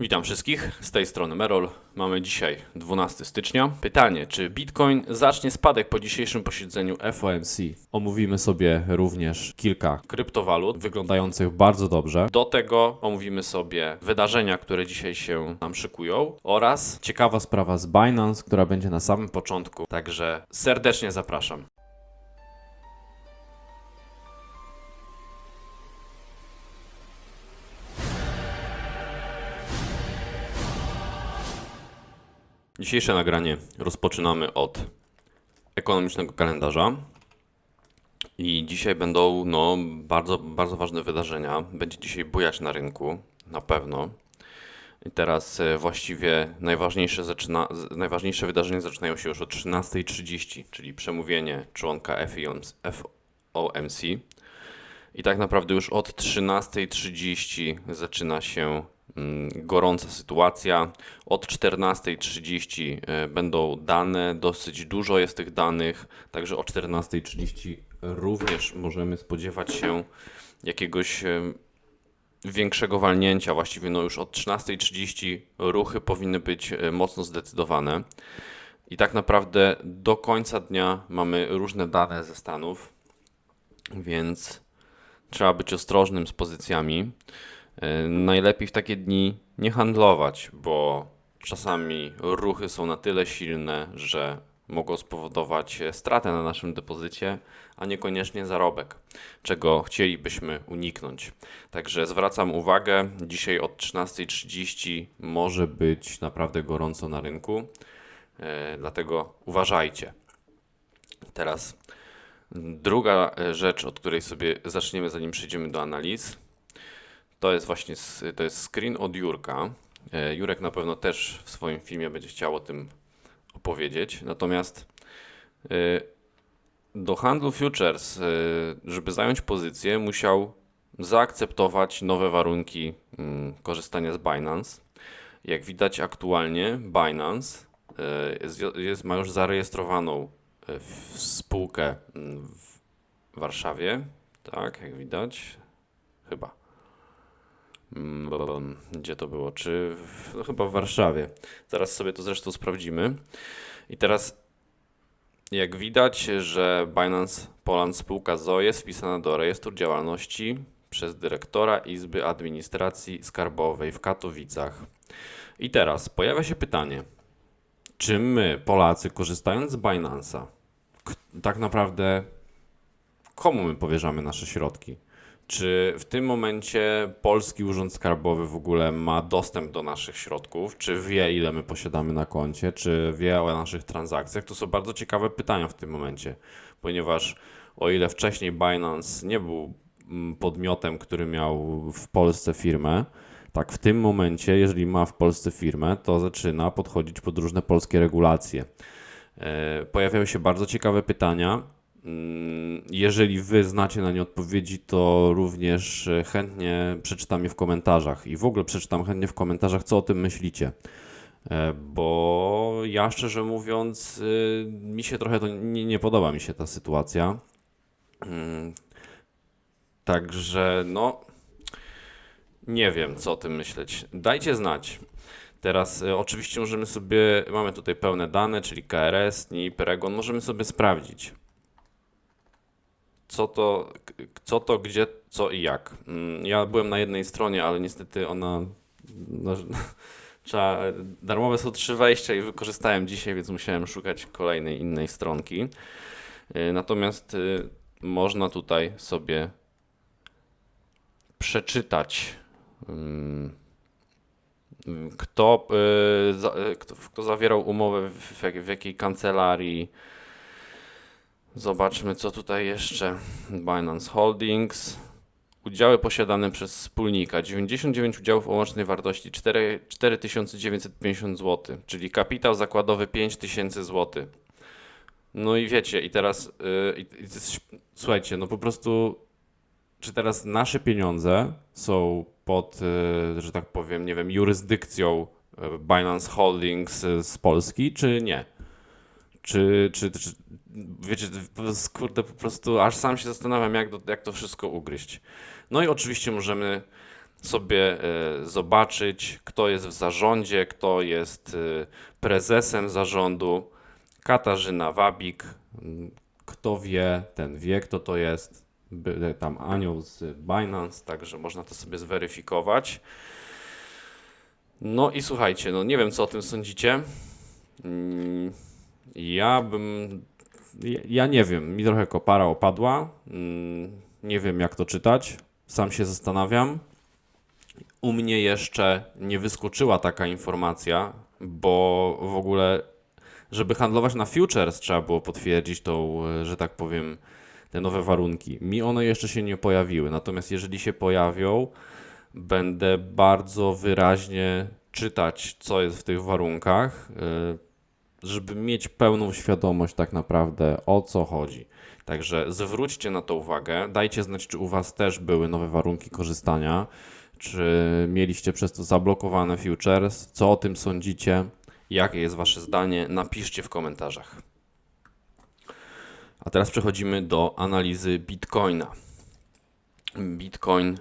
Witam wszystkich, z tej strony Merol. Mamy dzisiaj 12 stycznia. Pytanie, czy Bitcoin zacznie spadek po dzisiejszym posiedzeniu FOMC? Omówimy sobie również kilka Kryptowalut. wyglądających bardzo dobrze. Do tego omówimy sobie wydarzenia, które dzisiaj się nam szykują oraz Ciekawa sprawa z Binance, która będzie na samym początku. Także serdecznie zapraszam. Dzisiejsze nagranie rozpoczynamy od ekonomicznego kalendarza. I dzisiaj będą no, bardzo, bardzo ważne wydarzenia. Będzie dzisiaj bujać na rynku, na pewno. I teraz e, właściwie najważniejsze, zaczyna, najważniejsze wydarzenia zaczynają się już o 13.30, czyli przemówienie członka FOMC. I tak naprawdę już od 13.30 zaczyna się gorąca sytuacja. Od 14.30 e, będą dane, dosyć dużo jest tych danych, także o 14.30 również możemy spodziewać się jakiegoś e, większego walnięcia. Właściwie no już od 13.30 ruchy powinny być e, mocno zdecydowane. I tak naprawdę do końca dnia mamy różne dane ze Stanów, więc trzeba być ostrożnym z pozycjami. E, Najlepiej w takie dni nie handlować, bo czasami ruchy są na tyle silne, że mogą spowodować e, stratę na naszym depozycie, a niekoniecznie zarobek, czego chcielibyśmy uniknąć. Także zwracam uwagę, dzisiaj od 13.30 może być naprawdę gorąco na rynku, e, dlatego uważajcie. Teraz druga rzecz, od której sobie zaczniemy, zanim przejdziemy do analiz, to jest właśnie to jest screen od Jurka. E, Jurek na pewno też w swoim filmie będzie chciał o tym opowiedzieć. Natomiast e, do handlu futures, e, żeby zająć pozycję, musiał zaakceptować nowe warunki mm, korzystania z Binance. Jak widać aktualnie Binance jest, jest, ma już zarejestrowaną spółkę mm, w Warszawie, tak jak widać, chyba. Mm, Gdzie to było? Czy w, no chyba w Warszawie. Zaraz sobie to zresztą sprawdzimy. I teraz jak widać, że Binance Poland spółka ZO jest wpisana do rejestru działalności przez dyrektora Izby Administracji Skarbowej w Katowicach. I teraz pojawia się pytanie, czy my, Polacy, korzystając z Binance'a, tak naprawdę komu my powierzamy nasze środki? Czy w tym momencie Polski Urząd Skarbowy w ogóle ma dostęp do naszych środków? Czy wie, ile my posiadamy na koncie? Czy wie o naszych transakcjach? To są bardzo ciekawe pytania w tym momencie, ponieważ o ile wcześniej Binance nie był mm, podmiotem, który miał w Polsce firmę, tak w tym momencie, jeżeli ma w Polsce firmę, to zaczyna podchodzić pod różne polskie regulacje. E, Pojawiają się bardzo ciekawe pytania. Mm, Jeżeli wy znacie na nie odpowiedzi, to również e, chętnie przeczytam je w komentarzach i w ogóle przeczytam chętnie w komentarzach, co o tym myślicie. E, Bo ja szczerze mówiąc, y, mi się trochę to nie, nie podoba mi się ta sytuacja. Mm, Także no, nie wiem, co o tym myśleć. Dajcie znać. Teraz oczywiście możemy sobie, mamy tutaj pełne dane, czyli KRS, NIP, REGON, możemy sobie sprawdzić co to, co to, gdzie, co i jak. Mm, Ja byłem na jednej stronie, ale niestety ona. No, trzeba, darmowe są trzy wejścia i wykorzystałem dzisiaj, więc musiałem szukać kolejnej innej stronki. Y, Natomiast y, można tutaj sobie przeczytać. Kto, y, kto, kto zawierał umowę w jakiej kancelarii, Zobaczmy, co tutaj jeszcze. Binance Holdings. Udziały posiadane przez wspólnika. 99 udziałów o łącznej wartości 4, 4950 zł, czyli kapitał zakładowy 5000 zł. No i wiecie, i teraz, yy, i, i słuchajcie, no po prostu, czy teraz nasze pieniądze są pod, yy, że tak powiem, nie wiem, jurysdykcją yy, Binance Holdings yy, z Polski, czy nie? Czy, czy, czy wiecie, kurde, po prostu aż sam się zastanawiam, jak, jak to wszystko ugryźć. No i oczywiście możemy sobie e, zobaczyć, kto jest w zarządzie, kto jest e, prezesem zarządu. Katarzyna Wabik, Kto wie, ten wie, kto to jest. By, tam anioł z Binance. także można to sobie zweryfikować. No i słuchajcie, no nie wiem co o tym sądzicie. Mm, Ja bym Ja, nie wiem, mi trochę kopara opadła. Mm, Nie wiem, jak to czytać. Sam się zastanawiam. U mnie jeszcze nie wyskoczyła taka informacja, bo w ogóle, żeby handlować na futures, trzeba było potwierdzić tą, e, że tak powiem, te nowe warunki. Mi one jeszcze się nie pojawiły, natomiast jeżeli się pojawią, będę bardzo wyraźnie czytać, co jest w tych warunkach, e, żeby mieć pełną świadomość tak naprawdę o co chodzi. Także zwróćcie na to uwagę. Dajcie znać, czy u Was też były nowe warunki korzystania, czy mieliście przez to zablokowane futures, co o tym sądzicie. Jakie jest Wasze zdanie? Napiszcie w komentarzach. A teraz przechodzimy do analizy Bitcoina. Bitcoin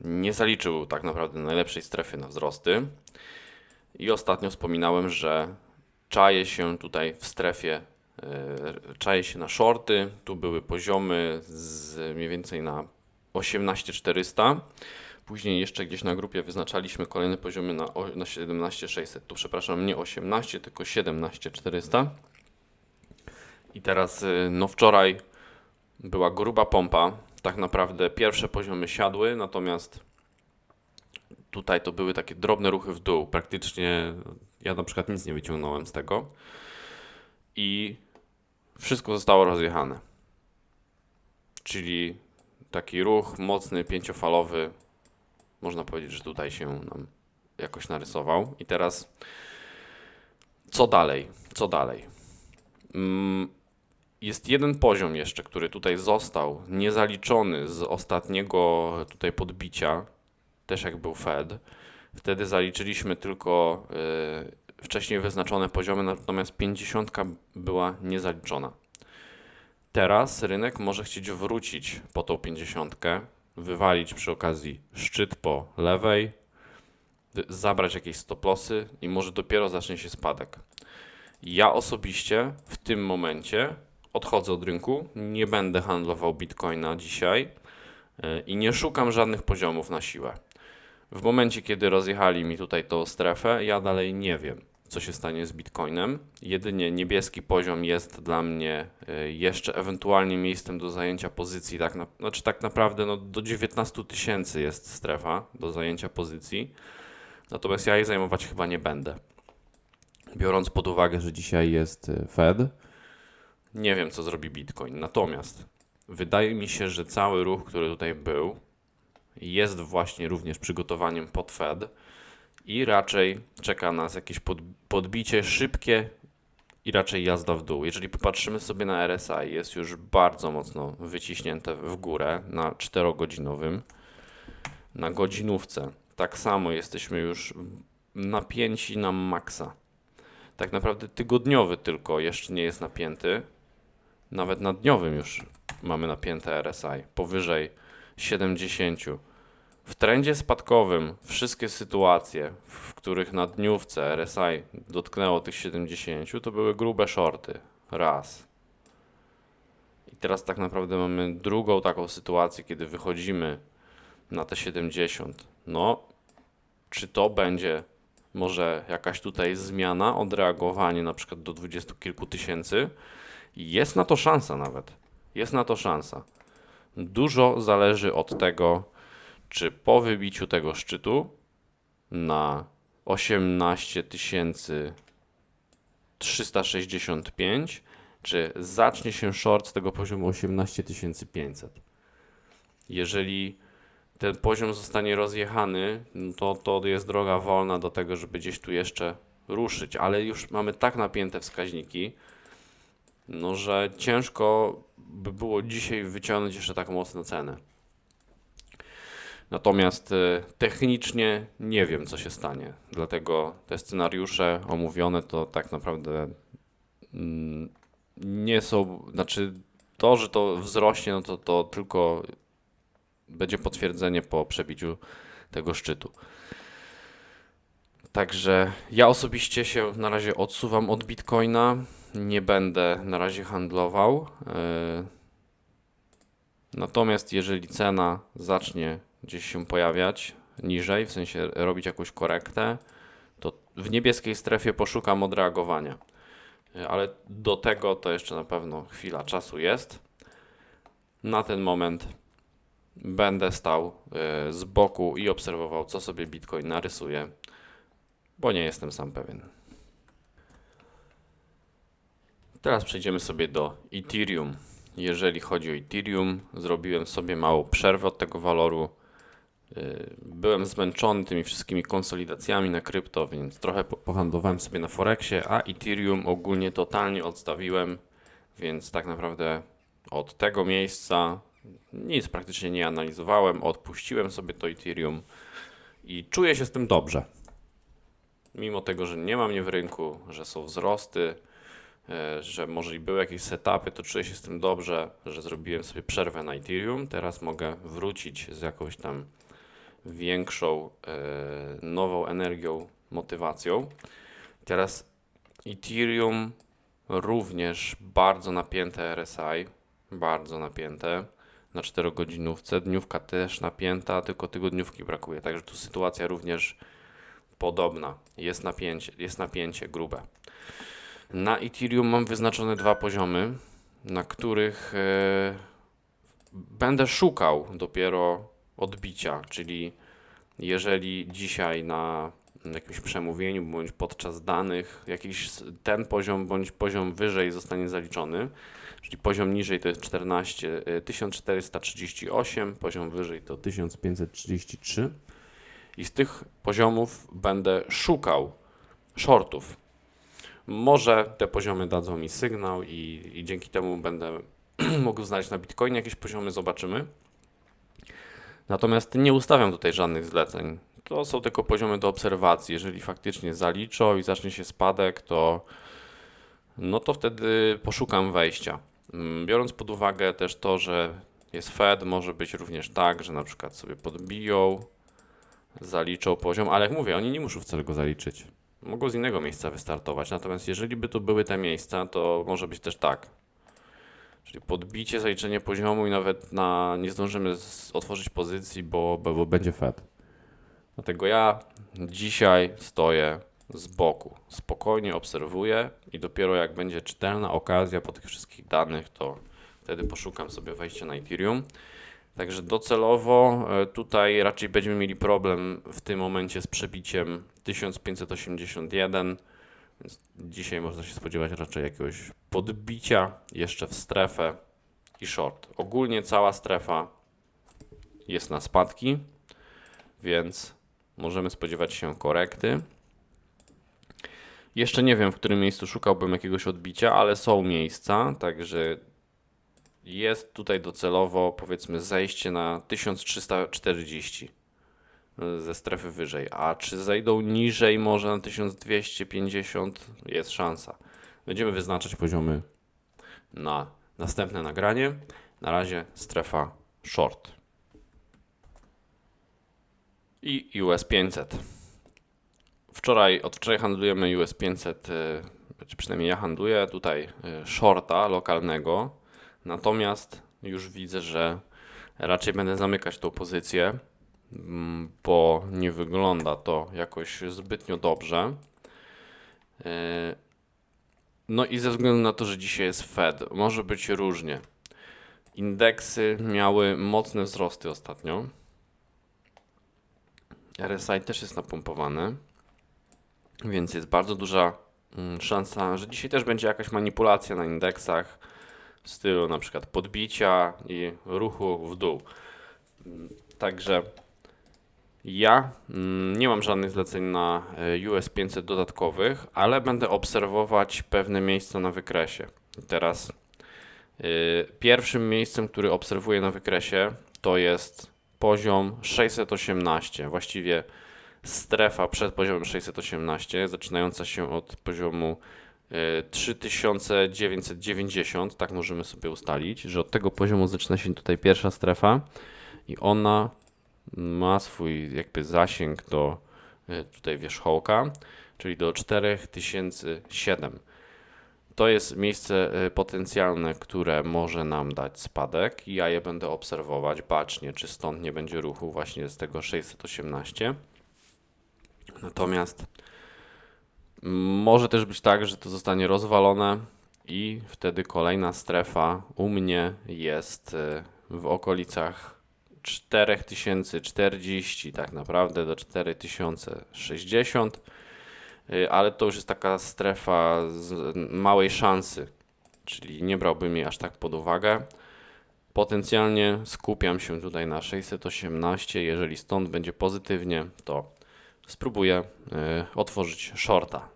nie zaliczył tak naprawdę najlepszej strefy na wzrosty. I ostatnio wspominałem, że czaje się tutaj w strefie, e, czaje się na shorty. Tu były poziomy z mniej więcej na 18400. Później jeszcze gdzieś na grupie wyznaczaliśmy kolejne poziomy na, na 17600. Tu przepraszam, nie 18, tylko 17400. I teraz, y, no wczoraj była gruba pompa. Tak naprawdę pierwsze poziomy siadły, natomiast tutaj to były takie drobne ruchy w dół. Praktycznie ja na przykład nic nie wyciągnąłem z tego. I wszystko zostało rozjechane. Czyli taki ruch mocny, pięciofalowy, można powiedzieć, że tutaj się nam jakoś narysował. I teraz co dalej? Co dalej? Mm, Jest jeden poziom jeszcze, który tutaj został niezaliczony z ostatniego tutaj podbicia, też jak był Fed. Wtedy zaliczyliśmy tylko y, wcześniej wyznaczone poziomy, natomiast 50 była niezaliczona. Teraz rynek może chcieć wrócić po tą 50, wywalić przy okazji szczyt po lewej, zabrać jakieś stoplosy i może dopiero zacznie się spadek. Ja osobiście w tym momencie odchodzę od rynku, nie będę handlował bitcoina dzisiaj y, i nie szukam żadnych poziomów na siłę. W momencie, kiedy rozjechali mi tutaj tą strefę, ja dalej nie wiem, co się stanie z bitcoinem. Jedynie niebieski poziom jest dla mnie y, jeszcze ewentualnie miejscem do zajęcia pozycji. Tak na, znaczy, tak naprawdę no, do 19 tysięcy jest strefa do zajęcia pozycji. Natomiast ja jej zajmować chyba nie będę. Biorąc pod uwagę, że dzisiaj jest y, Fed. nie wiem, co zrobi Bitcoin. Natomiast wydaje mi się, że cały ruch, który tutaj był, jest właśnie również przygotowaniem pod Fed i raczej czeka nas jakieś pod, podbicie szybkie i raczej jazda w dół. Jeżeli popatrzymy sobie na RSI, jest już bardzo mocno wyciśnięte w górę na 4-godzinowym. Na godzinówce tak samo jesteśmy już napięci na maksa. Tak naprawdę tygodniowy tylko jeszcze nie jest napięty. Nawet na dniowym już mamy napięte RSI powyżej 70. W trendzie spadkowym wszystkie sytuacje, w których na dniówce RSI dotknęło tych 70, to były grube shorty. Raz. I teraz tak naprawdę mamy drugą taką sytuację, kiedy wychodzimy na te 70. No, czy to będzie może jakaś tutaj zmiana, odreagowanie na przykład do dwudziestu kilku tysięcy? Jest na to szansa nawet. Jest na to szansa. Dużo zależy od tego, czy po wybiciu tego szczytu na 18 365, czy zacznie się short z tego poziomu 18500. jeżeli ten poziom zostanie rozjechany, to, to jest droga wolna do tego, żeby gdzieś tu jeszcze ruszyć, ale już mamy tak napięte wskaźniki, no że ciężko by było dzisiaj wyciągnąć jeszcze tak mocno cenę. Natomiast e, technicznie nie wiem, co się stanie. Dlatego te scenariusze omówione to tak naprawdę mm, nie są, znaczy to, że to wzrośnie, no to, to tylko będzie potwierdzenie po przebiciu tego szczytu. Także ja osobiście się na razie odsuwam od Bitcoina. Nie będę na razie handlował. Yy, Natomiast jeżeli cena zacznie gdzieś się pojawiać niżej, w sensie robić jakąś korektę, to w niebieskiej strefie poszukam odreagowania. Yy, Ale do tego to jeszcze na pewno chwila czasu jest. Na ten moment będę stał yy, z boku i obserwował, co sobie Bitcoin narysuje, bo nie jestem sam pewien. Teraz przejdziemy sobie do Ethereum. Jeżeli chodzi o Ethereum, zrobiłem sobie małą przerwę od tego waloru. Yy, Byłem zmęczony tymi wszystkimi konsolidacjami na krypto, więc trochę po- pohandlowałem sobie na Forexie, a Ethereum ogólnie totalnie odstawiłem, więc tak naprawdę od tego miejsca nic praktycznie nie analizowałem, odpuściłem sobie to Ethereum i czuję się z tym dobrze. Mimo tego, że nie ma mnie w rynku, że są wzrosty, że może i były jakieś setupy, to czuję się z tym dobrze, że zrobiłem sobie przerwę na Ethereum. Teraz mogę wrócić z jakąś tam większą, e, nową energią, motywacją. Teraz Ethereum również bardzo napięte RSI, bardzo napięte na 4-godzinówce. Dniówka też napięta, tylko tygodniówki brakuje. Także tu sytuacja również podobna. Jest napięcie, jest napięcie grube. Na Ethereum mam wyznaczone dwa poziomy, na których e, będę szukał dopiero odbicia, czyli jeżeli dzisiaj na jakimś przemówieniu bądź podczas danych jakiś ten poziom bądź poziom wyżej zostanie zaliczony, czyli poziom niżej to jest 14, e, 1438, poziom wyżej to 1533. i z tych poziomów będę szukał shortów. Może te poziomy dadzą mi sygnał i, i dzięki temu będę mógł znaleźć na Bitcoinie jakieś poziomy, zobaczymy. Natomiast nie ustawiam tutaj żadnych zleceń. To są tylko poziomy do obserwacji. Jeżeli faktycznie zaliczą i zacznie się spadek, to no to wtedy poszukam wejścia. Mm, Biorąc pod uwagę też to, że jest Fed, może być również tak, że na przykład sobie podbiją, zaliczą poziom, ale jak mówię, oni nie muszą wcale go zaliczyć. Mogą z innego miejsca wystartować. Natomiast jeżeli by to były te miejsca, to może być też tak. Czyli podbicie, zaliczenie poziomu i nawet na nie zdążymy z, otworzyć pozycji, bo, bo, bo Będzie Fed. Dlatego ja dzisiaj stoję z boku, spokojnie obserwuję i dopiero jak będzie czytelna okazja po tych wszystkich danych, to wtedy poszukam sobie wejścia na Ethereum. Także docelowo e, tutaj raczej będziemy mieli problem w tym momencie z przebiciem 1581, więc dzisiaj można się spodziewać raczej jakiegoś podbicia jeszcze w strefę i short. Ogólnie cała strefa jest na spadki, więc możemy spodziewać się korekty. Jeszcze nie wiem, w którym miejscu szukałbym jakiegoś odbicia, ale są miejsca, także jest tutaj docelowo powiedzmy zejście na 1340 ze strefy wyżej. A czy zejdą niżej może na 1250? Jest szansa. Będziemy wyznaczać poziomy na następne nagranie. Na razie strefa short. I US 500. Wczoraj, od wczoraj handlujemy US 500, y, czy przynajmniej ja handluję tutaj y, shorta lokalnego. Natomiast już widzę, że raczej będę zamykać tą pozycję, mm, bo nie wygląda to jakoś zbytnio dobrze. Y, No i ze względu na to, że dzisiaj jest Fed, może być różnie. Indeksy miały mocne wzrosty ostatnio. RSI też jest napompowane, więc jest bardzo duża mm, szansa, że dzisiaj też będzie jakaś manipulacja na indeksach w stylu na przykład podbicia i ruchu w dół. Także ja mm, nie mam żadnych zleceń na e, US 500 dodatkowych, ale będę obserwować pewne miejsca na wykresie. Teraz y, pierwszym miejscem, który obserwuję na wykresie, to jest poziom 618, właściwie strefa przed poziomem 618, zaczynająca się od poziomu 3990, tak możemy sobie ustalić, że od tego poziomu zaczyna się tutaj pierwsza strefa i ona ma swój jakby zasięg do y, tutaj wierzchołka, czyli do 4007. To jest miejsce y, potencjalne, które może nam dać spadek i ja je będę obserwować bacznie, czy stąd nie będzie ruchu właśnie z tego 618. Natomiast może też być tak, że to zostanie rozwalone i wtedy kolejna strefa u mnie jest y, w okolicach 4040, tak naprawdę do 4060, y, ale to już jest taka strefa z małej szansy, czyli nie brałbym jej aż tak pod uwagę. Potencjalnie skupiam się tutaj na 618, jeżeli stąd będzie pozytywnie, to spróbuję y, otworzyć shorta.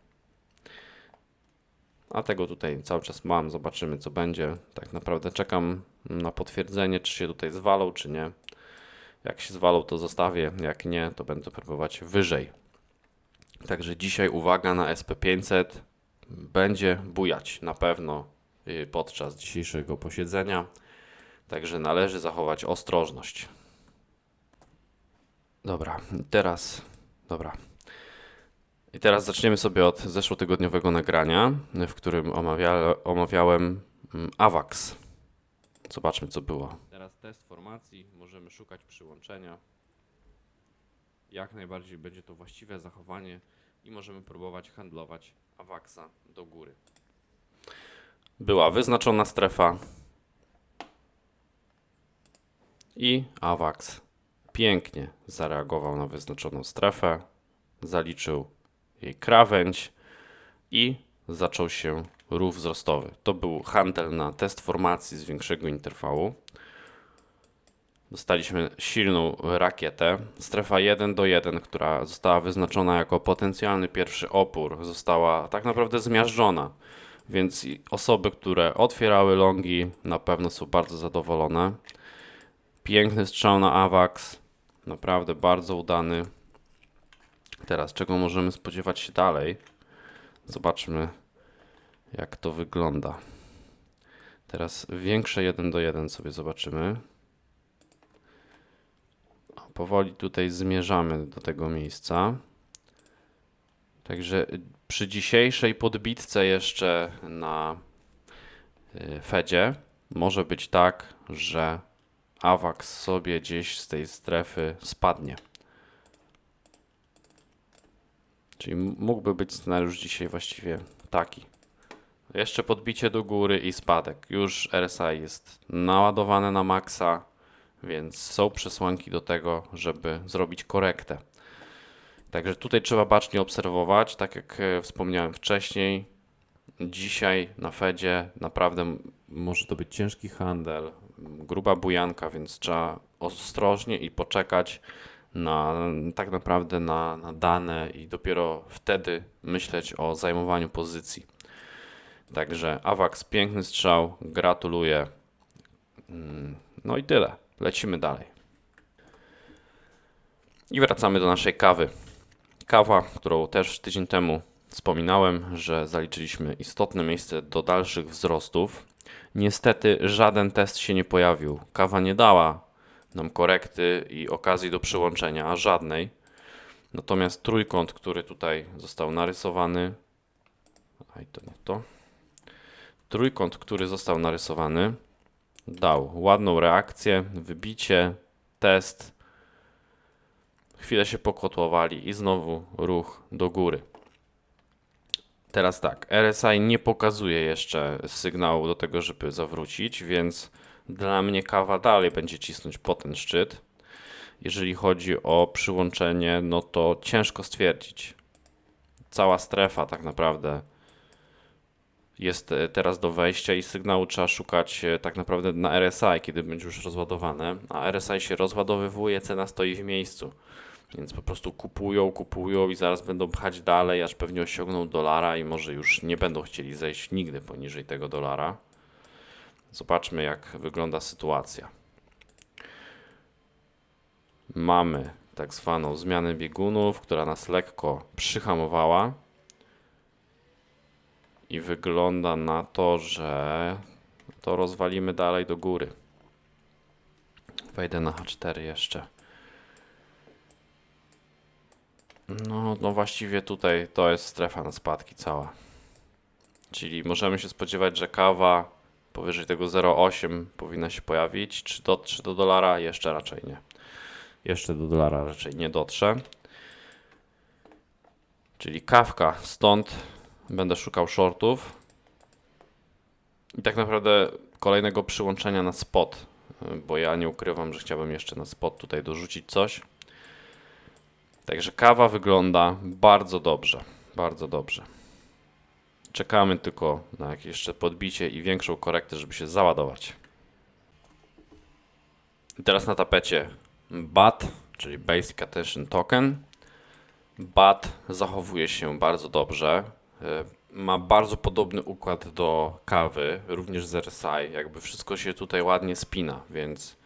A tego tutaj cały czas mam, zobaczymy co będzie. Tak naprawdę czekam na potwierdzenie, czy się tutaj zwalą, czy nie. Jak się zwalą, to zostawię, jak nie, to będę próbować wyżej. Także dzisiaj uwaga na SP500. Będzie bujać na pewno y, podczas dzisiejszego posiedzenia. Także należy zachować ostrożność. Dobra, teraz, dobra. I teraz zaczniemy sobie od zeszłotygodniowego nagrania, w którym omawia, omawiałem mm, AWAX. Zobaczmy, co było. Teraz test formacji, możemy szukać przyłączenia. Jak najbardziej będzie to właściwe zachowanie i możemy próbować handlować AWAXa do góry. Była wyznaczona strefa i AWAX pięknie zareagował na wyznaczoną strefę, zaliczył jej krawędź i zaczął się ruch wzrostowy. To był handel na test formacji z większego interwału. Dostaliśmy silną rakietę. Strefa 1 do 1, która została wyznaczona jako potencjalny pierwszy opór, została tak naprawdę zmiażdżona. Więc osoby, które otwierały longi, na pewno są bardzo zadowolone. Piękny strzał na AWAX, naprawdę bardzo udany. Teraz, czego możemy spodziewać się dalej? Zobaczmy, jak to wygląda. Teraz większe 1 do 1 sobie zobaczymy. Powoli tutaj zmierzamy do tego miejsca. Także y, przy dzisiejszej podbitce jeszcze na y, Fedzie może być tak, że AWAX sobie gdzieś z tej strefy spadnie. Czyli mógłby być scenariusz dzisiaj właściwie taki. Jeszcze podbicie do góry i spadek. Już RSI jest naładowane na maksa, więc są przesłanki do tego, żeby zrobić korektę. Także tutaj trzeba bacznie obserwować, tak jak e, wspomniałem wcześniej. Dzisiaj na Fedzie naprawdę może to być ciężki handel, gruba bujanka, więc trzeba ostrożnie i poczekać na tak naprawdę na, na dane i dopiero wtedy myśleć o zajmowaniu pozycji. Także AWAX piękny strzał, gratuluję. Mm, No i tyle. Lecimy dalej. I wracamy do naszej kawy. Kawa, którą też tydzień temu wspominałem, że zaliczyliśmy istotne miejsce do dalszych wzrostów. Niestety żaden test się nie pojawił. Kawa nie dała nam korekty i okazji do przyłączenia, a żadnej. Natomiast trójkąt, który tutaj został narysowany, a i to nie to. Trójkąt, który został narysowany, dał ładną reakcję, wybicie, test. Chwilę się pokotłowali i znowu ruch do góry. Teraz tak, RSI nie pokazuje jeszcze sygnału do tego, żeby zawrócić, więc dla mnie kawa dalej będzie cisnąć po ten szczyt. Jeżeli chodzi o przyłączenie, no to ciężko stwierdzić. Cała strefa tak naprawdę jest e, teraz do wejścia i sygnału trzeba szukać e, tak naprawdę na RSI, kiedy będzie już rozładowane, a RSI się rozładowywuje, cena stoi w miejscu. Więc po prostu kupują, kupują i zaraz będą pchać dalej, aż pewnie osiągną dolara i może już nie będą chcieli zejść nigdy poniżej tego dolara. Zobaczmy, jak wygląda sytuacja. Mamy tak zwaną zmianę biegunów, która nas lekko przyhamowała. I wygląda na to, że to rozwalimy dalej do góry. Wejdę na H4 jeszcze. No, no właściwie tutaj to jest strefa na spadki cała. Czyli możemy się spodziewać, że kawa powyżej tego 0,8 powinna się pojawić. Czy dotrze do dolara? Jeszcze raczej nie. Jeszcze do dolara. Raczej nie dotrze. Czyli kawka, stąd będę szukał shortów. I tak naprawdę kolejnego przyłączenia na spot, bo ja nie ukrywam, że chciałbym jeszcze na spot tutaj dorzucić coś. Także kawa wygląda bardzo dobrze, bardzo dobrze. Czekamy tylko na jakieś jeszcze podbicie i większą korektę, żeby się załadować. I teraz na tapecie BAT, czyli Basic Attention Token. BAT zachowuje się bardzo dobrze. e, Ma bardzo podobny układ do kawy, również z RSI. Jakby wszystko się tutaj ładnie spina, więc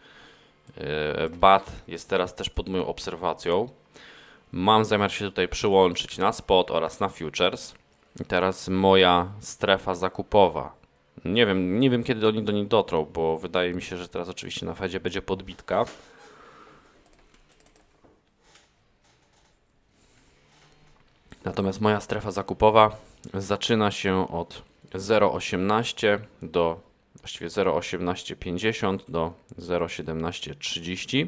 e, BAT jest teraz też pod moją obserwacją. Mam zamiar się tutaj przyłączyć na spot oraz na futures. I teraz moja strefa zakupowa. Nie wiem, nie wiem kiedy oni do niej dotrą, bo wydaje mi się, że teraz oczywiście na Fedzie będzie podbitka. Natomiast moja strefa zakupowa zaczyna się od 0,18 do właściwie 0,1850 do 0,1730.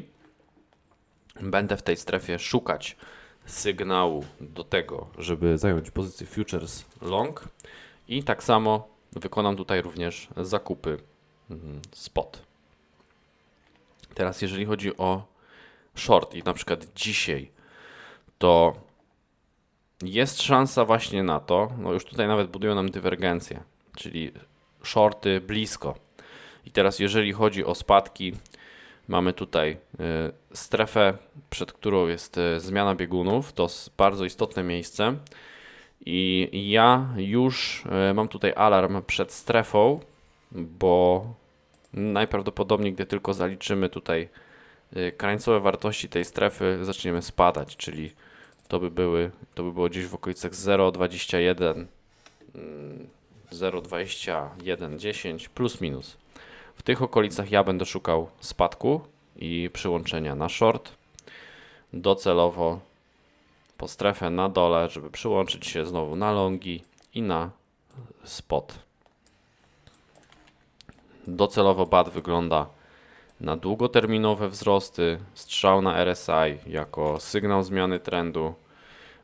Będę w tej strefie szukać sygnału do tego, Żeby zająć pozycję futures. long i tak samo wykonam tutaj również zakupy mhm, spot. Teraz jeżeli chodzi o short i na przykład dzisiaj, to jest szansa właśnie na to, no już tutaj nawet budują nam dywergencję, czyli shorty blisko. I teraz jeżeli chodzi o spadki, mamy tutaj y, strefę, przed którą jest y, zmiana biegunów, to bardzo istotne miejsce. I ja już e, mam tutaj alarm przed strefą, bo najprawdopodobniej, gdy tylko zaliczymy tutaj krańcowe wartości tej strefy, zaczniemy spadać, czyli to by, były, to by było gdzieś w okolicach 0,21, mm, 0,21, 10 plus minus. W tych okolicach ja będę szukał spadku i przyłączenia na short. Docelowo po strefę na dole, żeby przyłączyć się znowu na longi i na spot. Docelowo BAT wygląda na długoterminowe wzrosty, strzał na RSI jako sygnał zmiany trendu,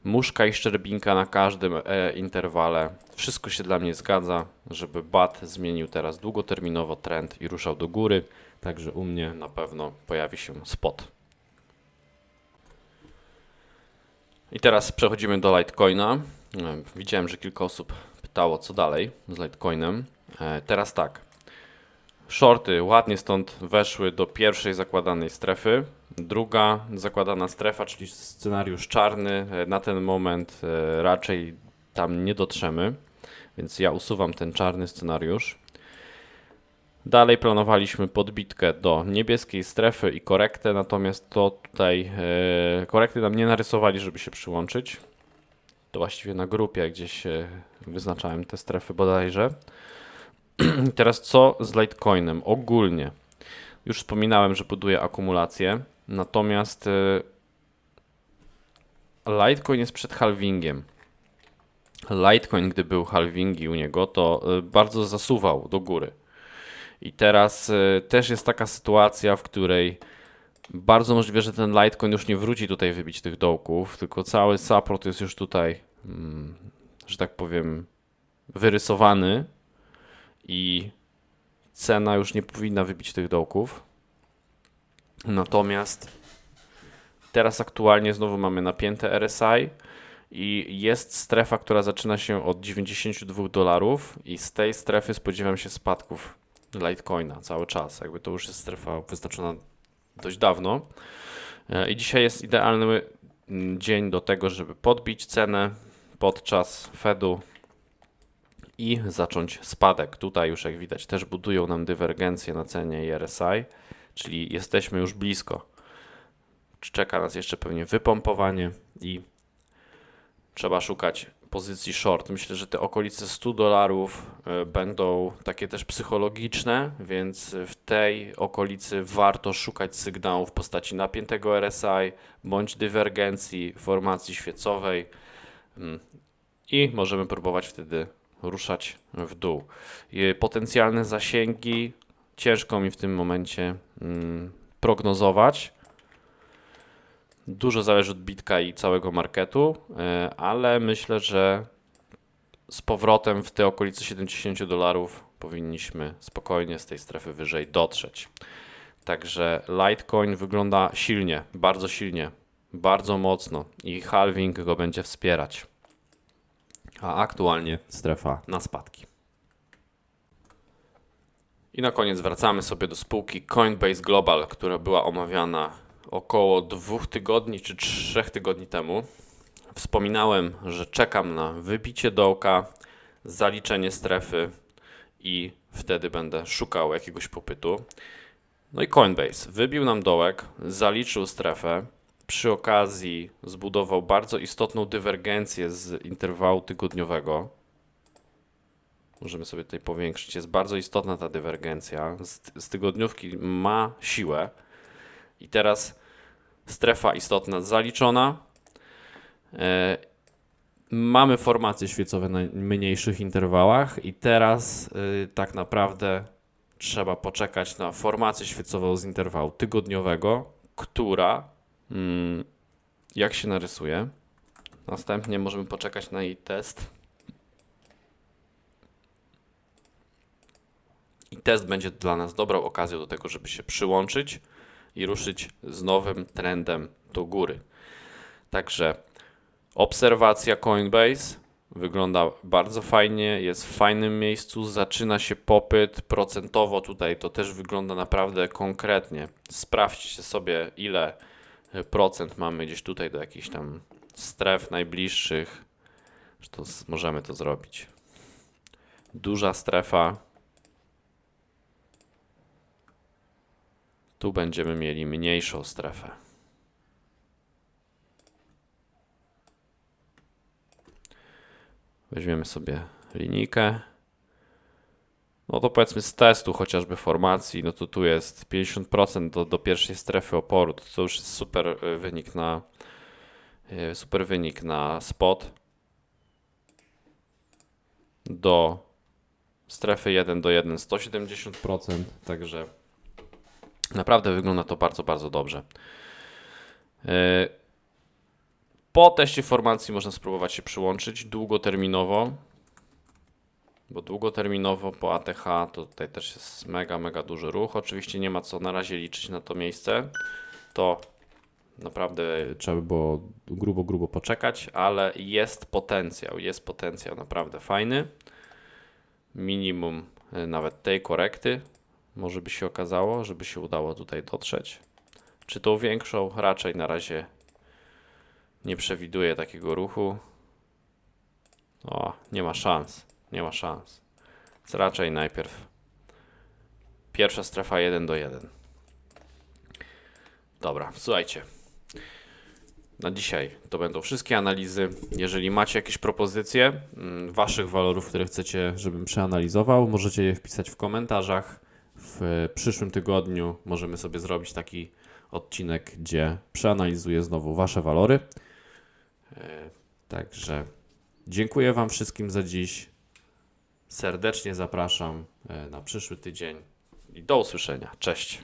muszka i szczerbinka na każdym e, interwale. Wszystko się dla mnie zgadza, żeby BAT zmienił teraz długoterminowo trend i ruszał do góry. Także u mnie na pewno pojawi się spot. I teraz przechodzimy do Litecoina. E, Widziałem, że kilka osób pytało, co dalej z Litecoinem. E, Teraz tak. Shorty ładnie stąd weszły do pierwszej zakładanej strefy. Druga zakładana strefa, czyli scenariusz czarny, e, na ten moment e, raczej tam nie dotrzemy, więc ja usuwam ten czarny scenariusz. Dalej planowaliśmy podbitkę do niebieskiej strefy i korektę, natomiast to tutaj e, korekty nam nie narysowali, żeby się przyłączyć. To właściwie na grupie gdzieś wyznaczałem te strefy bodajże. Teraz co z Litecoinem? Ogólnie. Już wspominałem, że buduję akumulację, natomiast e, Litecoin jest przed halvingiem. Litecoin, gdy był halvingi u niego, to e, bardzo zasuwał do góry. I teraz y, też jest taka sytuacja, w której bardzo możliwe, że ten Litecoin już nie wróci tutaj wybić tych dołków, tylko cały support jest już tutaj, mm, że tak powiem, wyrysowany i cena już nie powinna wybić tych dołków. Natomiast teraz aktualnie znowu mamy napięte RSI i jest strefa, która zaczyna się od 92 dolarów i z tej strefy spodziewam się spadków Litecoina cały czas. Jakby to już jest strefa wyznaczona dość dawno. E, I dzisiaj jest idealny mm, dzień do tego, żeby podbić cenę podczas Fedu i zacząć spadek. Tutaj już jak widać też budują nam dywergencję na cenie i RSI, czyli jesteśmy już blisko. Czeka nas jeszcze pewnie wypompowanie i trzeba szukać pozycji short. Myślę, że te okolice 100 dolarów e, będą takie też psychologiczne, więc w tej okolicy warto szukać sygnałów w postaci napiętego RSI bądź dywergencji formacji świecowej Mm. i możemy próbować wtedy ruszać w dół. Potencjalne zasięgi ciężko mi w tym momencie mm, prognozować. Dużo zależy od bitka i całego marketu, e, ale myślę, że z powrotem w te okolice 70 dolarów powinniśmy spokojnie z tej strefy wyżej dotrzeć. Także Litecoin wygląda silnie, bardzo silnie, bardzo mocno i halving go będzie wspierać. A aktualnie Strefa na spadki. I na koniec wracamy sobie do spółki Coinbase Global, która była omawiana około dwóch tygodni czy trzech tygodni temu. Wspominałem, że czekam na wybicie dołka, zaliczenie strefy i wtedy będę szukał jakiegoś popytu. No i Coinbase wybił nam dołek, zaliczył strefę. Przy okazji zbudował bardzo istotną dywergencję z interwału tygodniowego. Możemy sobie tutaj powiększyć. Jest bardzo istotna ta dywergencja. Z, z tygodniówki ma siłę. I teraz strefa istotna zaliczona. E, mamy formacje świecowe na mniejszych interwałach i teraz y, tak naprawdę trzeba poczekać na formację świecową z interwału tygodniowego, która jak się narysuje. Następnie możemy poczekać na jej test. I test będzie dla nas dobrą okazją do tego, żeby się przyłączyć i ruszyć z nowym trendem do góry. Także obserwacja Coinbase wygląda bardzo fajnie, jest w fajnym miejscu, zaczyna się popyt procentowo tutaj, to też wygląda naprawdę konkretnie. Sprawdźcie sobie ile procent mamy gdzieś tutaj do jakichś tam stref najbliższych, że to możemy to zrobić. Duża strefa. Tu będziemy mieli mniejszą strefę. Weźmiemy sobie linijkę. No to powiedzmy z testu chociażby formacji, no to tu jest 50% do, do pierwszej strefy oporu. To, to już jest super y, wynik na y, super wynik na spot. Do strefy 1 do 1 170%, także naprawdę wygląda to bardzo, bardzo dobrze. Y, Po teście formacji można spróbować się przyłączyć długoterminowo, bo długoterminowo po ATH to tutaj też jest mega, mega duży ruch. Oczywiście nie ma co na razie liczyć na to miejsce. To naprawdę trzeba by było grubo, grubo poczekać, ale jest potencjał, jest potencjał naprawdę fajny. Minimum y, nawet tej korekty może by się okazało, żeby się udało tutaj dotrzeć. Czy tą większą? Raczej na razie nie przewiduję takiego ruchu. O, nie ma szans. Nie ma szans. Więc raczej najpierw pierwsza strefa 1 do 1. Dobra, słuchajcie. Na dzisiaj to będą wszystkie analizy. Jeżeli macie jakieś propozycje mm, waszych walorów, które chcecie, żebym przeanalizował, możecie je wpisać w komentarzach. W przyszłym tygodniu możemy sobie zrobić taki odcinek, gdzie przeanalizuję znowu wasze walory. E, Także dziękuję wam wszystkim za dziś. Serdecznie zapraszam e, na przyszły tydzień i do usłyszenia. Cześć.